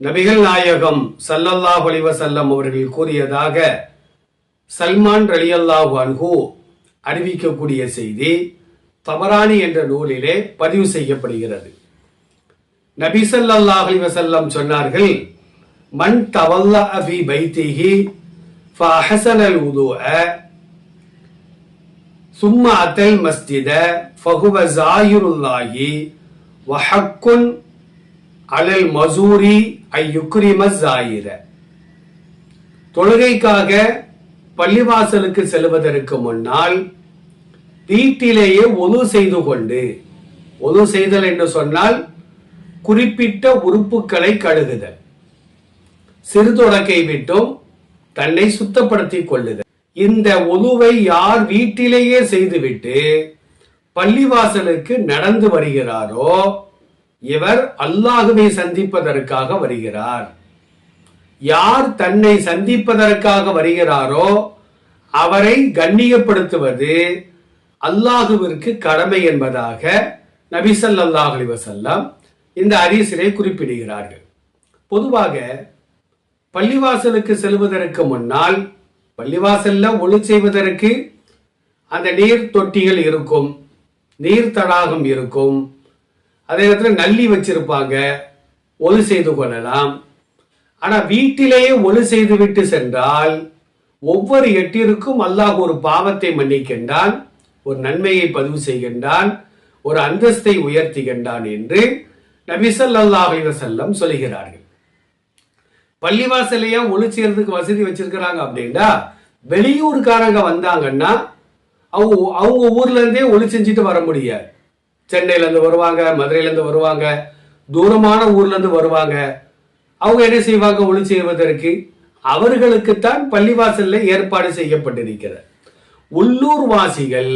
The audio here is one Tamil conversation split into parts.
நபிகள் நாயகம் சல்லல்லாஹ் அலிவசல்லம் அவர்கள் கூறியதாக சல்மான் ரலியல்லாஹ் அன்ஹு அறிவிக்கக்கூடிய செய்தி தபரானி என்ற நூலிலே பதிவு செய்யப்படுகிறது. நபி சல்லாஹ் அலிவசல்லம் சொன்னார்கள் மண் தவல்லா அபி பைத்திஹி ஃபஹசனல் உதுஅ சும்மா அத்தல் மஸ்ஜித ஃபஹுவ ஜாயிருல்லாஹி வஹக்குன் அலல் மசூரி ஐ யுக்ரிமஸ் ஆயிர தொழுகைக்காக பள்ளிவாசலுக்கு செல்வதற்கு முன்னால் வீட்டிலேயே ஒது செய்து கொண்டு ஒது செய்தல் என்று சொன்னால் குறிப்பிட்ட உறுப்புகளை கழுகுதல். சிறு தொடக்கை விட்டும் தன்னை சுத்தப்படுத்திக் கொள்ளுதல். இந்த ஒதுவை யார் வீட்டிலேயே செய்துவிட்டு பள்ளிவாசலுக்கு நடந்து வருகிறாரோ இவர் அல்லாஹுவை சந்திப்பதற்காக வருகிறார். யார் தன்னை சந்திப்பதற்காக வருகிறாரோ அவரை கண்ணியப்படுத்துவது அல்லாஹுவிற்கு கடமை என்பதாக நபிசல்லாஹ் அலி வசல்லாம் இந்த அரிசிலை குறிப்பிடுகிறார்கள். பொதுவாக பள்ளிவாசலுக்கு செல்வதற்கு முன்னால் பள்ளிவாசல்ல ஒளி செய்வதற்கு அந்த நீர் தொட்டிகள் இருக்கும் நீர் தடாகம் இருக்கும் அதே நேரத்தில் நல்லி வச்சிருப்பாங்க. ஒலு செய்து கொள்ளலாம். ஆனா வீட்டிலேயே ஒலு செய்து விட்டு சென்றால் ஒவ்வொரு எட்டிற்கும் அல்லாஹ் ஒரு பாவத்தை மன்னிக்கின்றான் ஒரு நன்மையை பதிவு செய்கின்றான் ஒரு அந்தஸ்தை உயர்த்துகின்றான் என்று நபிசல்லாஹ் செல்லம் சொல்கிறார்கள். பள்ளிவாசலையா ஒளி செய்யறதுக்கு வசதி வச்சிருக்கிறாங்க அப்படின்னா வெளியூர்காரங்க வந்தாங்கன்னா அவங்க அவங்க ஊர்ல இருந்தே ஒளி செஞ்சுட்டு வர முடியாது. சென்னையிலேருந்து வருவாங்க மதுரையிலேருந்து வருவாங்க தூரமான ஊர்லேருந்து வருவாங்க. அவங்க என்ன செய்வாங்க? ஒளி செய்வதற்கு அவர்களுக்குத்தான் பள்ளிவாசலில் ஏற்பாடு செய்யப்பட்டிருக்கிறது. உள்ளூர் வாசிகள்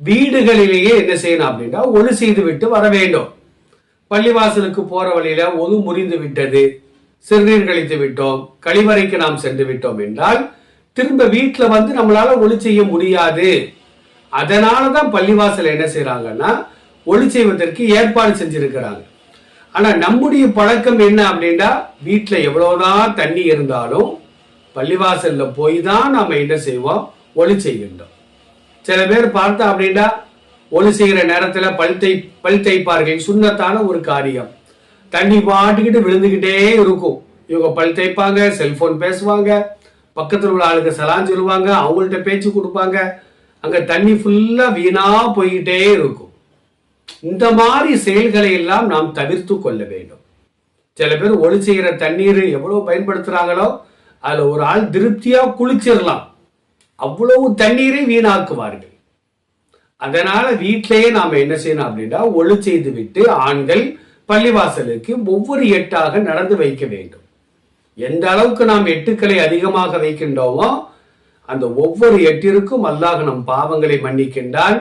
வீடுகளிலேயே என்ன செய்யணும் அப்படின்னா ஒளி செய்து விட்டு வர வேண்டும். பள்ளிவாசலுக்கு போற வழியில ஒது முறிந்து விட்டது சிறுநீர் கழித்து விட்டோம் கழிவறைக்கு நாம் சென்று விட்டோம் என்றால் திரும்ப வீட்டில் வந்து நம்மளால ஒளி செய்ய முடியாது. அதனாலதான் பள்ளிவாசல் என்ன செய்யறாங்கன்னா ஒளி செய்வதற்கு ஏற்பாடு செஞ்சிருக்கிறாங்க. ஆனா நம்முடைய பழக்கம் என்ன அப்படின்னா வீட்டுல எவ்வளவுதான் தண்ணி இருந்தாலும் பள்ளிவாசல்ல போய் தான் நம்ம என்ன செய்வோம்? ஒளி செய்கின்றோம். சில பேர் பார்த்தா அப்படின்னா ஒளி செய்கிற நேரத்துல பழுத்தை தை தைப்பார்கள். சுண்ணத்தான ஒரு காரியம். தண்ணி பாட்டுக்கிட்டு விழுந்துக்கிட்டே இருக்கும். இவங்க பல் தைப்பாங்க செல்போன் பேசுவாங்க பக்கத்தில் உள்ள ஆளுக்கு சலான் சொல்லுவாங்க அவங்கள்ட்ட பேச்சு கொடுப்பாங்க. அங்கே தண்ணி ஃபுல்லாக வீணாக போய்கிட்டே இருக்கும். இந்த மாதிரி செயல்களை எல்லாம் நாம் தவிர்த்து கொள்ள வேண்டும். சில பேர் ஒளி செய்கிற தண்ணீர் எவ்வளவு பயன்படுத்துறாங்களோ அதுல ஒரு ஆள் திருப்தியா குளிச்சிடலாம். அவ்வளவு தண்ணீரை வீணாக்குவார்கள். அதனால வீட்டிலேயே நாம என்ன செய்யணும் அப்படின்னா ஒளி செய்து விட்டு ஆண்கள் பள்ளிவாசலுக்கு ஒவ்வொரு எட்டாக நடந்து வைக்க வேண்டும். எந்த அளவுக்கு நாம் எட்டுக்களை அதிகமாக வைக்கின்றோமோ அந்த ஒவ்வொரு எட்டிற்கும் அல்லாஹ் நம் பாவங்களை மன்னிக்கின்றான்.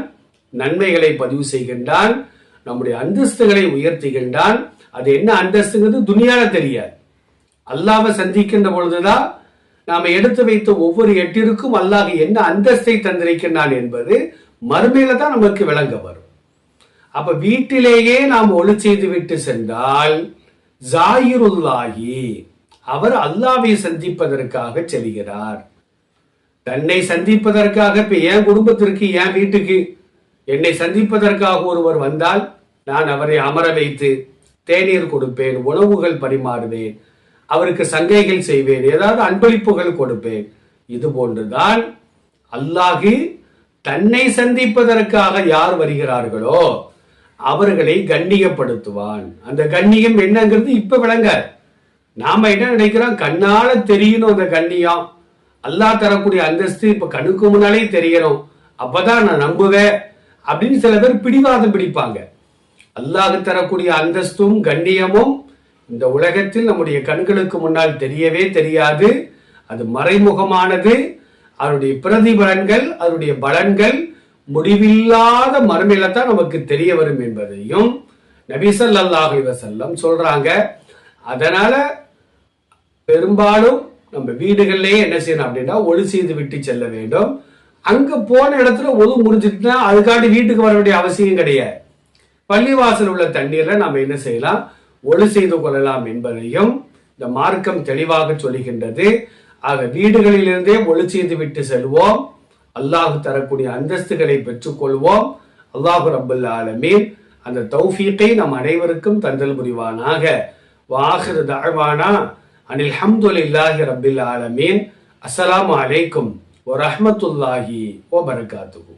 நன்மைகளை பதிவு செய்கின்றான் நம்முடைய அந்தஸ்துகளை உயர்த்துகின்றான். அது என்ன அந்தஸ்துங்கிறது? துணியால தெரியாது. அல்லாவை சந்திக்கின்ற பொழுதுதான் நாம எடுத்து வைத்த ஒவ்வொரு எட்டிற்கும் அல்லாஹ் என்ன அந்தஸ்தை தந்திருக்கின்றான் என்பது மறுமையில தான் நமக்கு விளங்க வரும். அப்ப வீட்டிலேயே நாம் ஒளி செய்து விட்டு சென்றால் ஜாயிருல்லாஹி அவர் அல்லாவை சந்திப்பதற்காக செல்கிறார். தன்னை சந்திப்பதற்காக இப்ப என் குடும்பத்திற்கு என் வீட்டுக்கு என்னை சந்திப்பதற்காக ஒருவர் வந்தால் நான் அவரை அமர வைத்து தேநீர் கொடுப்பேன் உணவுகள் பரிமாறுவேன் அவருக்கு சங்கைகள் செய்வேன் ஏதாவது அன்பளிப்புகள் கொடுப்பேன். இது போன்றுதான் அல்லாஹு தன்னை சந்திப்பதற்காக யார் வருகிறார்களோ அவர்களை கண்ணியப்படுத்துவான். அந்த கண்ணியம் என்னங்கிறது இப்ப விளங்க. நாம என்ன நினைக்கிறோம்? கண்ணால தெரியணும் அந்த கண்ணியம். அல்லாஹ் தரக்கூடிய அந்தஸ்து இப்ப கண்ணுக்கு முன்னாலே தெரியணும். அப்பதான் நான் நம்புவேன். அப்படின்னு சில பேர் பிடிவாதம் பிடிப்பாங்க. அல்லாஹ் தரக்கூடிய அந்தஸ்தும் கண்ணியமும் இந்த உலகத்தில் நம்முடைய கண்களுக்கு முன்னால் தெரியவே தெரியாது. அது மறைமுகமானது. அதனுடைய பிரதிபலன்கள் அதனுடைய பலன்கள் முடிவில்லாத மறுமையில தான் நமக்கு தெரிய வரும் என்பதையும் நபிசல்லாஹ் வசல்லம் சொல்றாங்க. அதனால பெரும்பாலும் நம்ம வீடுகள்லேயே என்ன செய்யணும் அப்படின்னா ஒளி செய்து விட்டு செல்ல வேண்டும். அங்க போன இடத்துல ஒது முடிஞ்சிட்டுனா அதுக்காண்டி வீட்டுக்கு வர வேண்டிய அவசியம் கிடையாது. பள்ளிவாசல் உள்ள தண்ணீர்ல நம்ம என்ன செய்யலாம்? ஒளி செய்து கொள்ளலாம் என்பதையும் இந்த மார்க்கம் தெளிவாக சொல்லுகின்றது ஆக வீடுகளிலிருந்தே ஒளி செய்து விட்டு செல்வோம். அல்லாஹ் தரக்கூடிய அந்தஸ்துகளை பெற்றுக்கொள்வோம். அல்லாஹு ரபுல் ஆலமீன் அந்த தௌஃபீக்கை நம் அனைவருக்கும் தந்தல் புரிவானாக. வாஹிரு தாழ்வானா அனில் ஹம்துலில்லாஹி ரபில் ஆலமீன். அஸ்ஸலாமு அலைக்கும். வரஹ்மத்துல்லாஹி வபரகாத்துஹு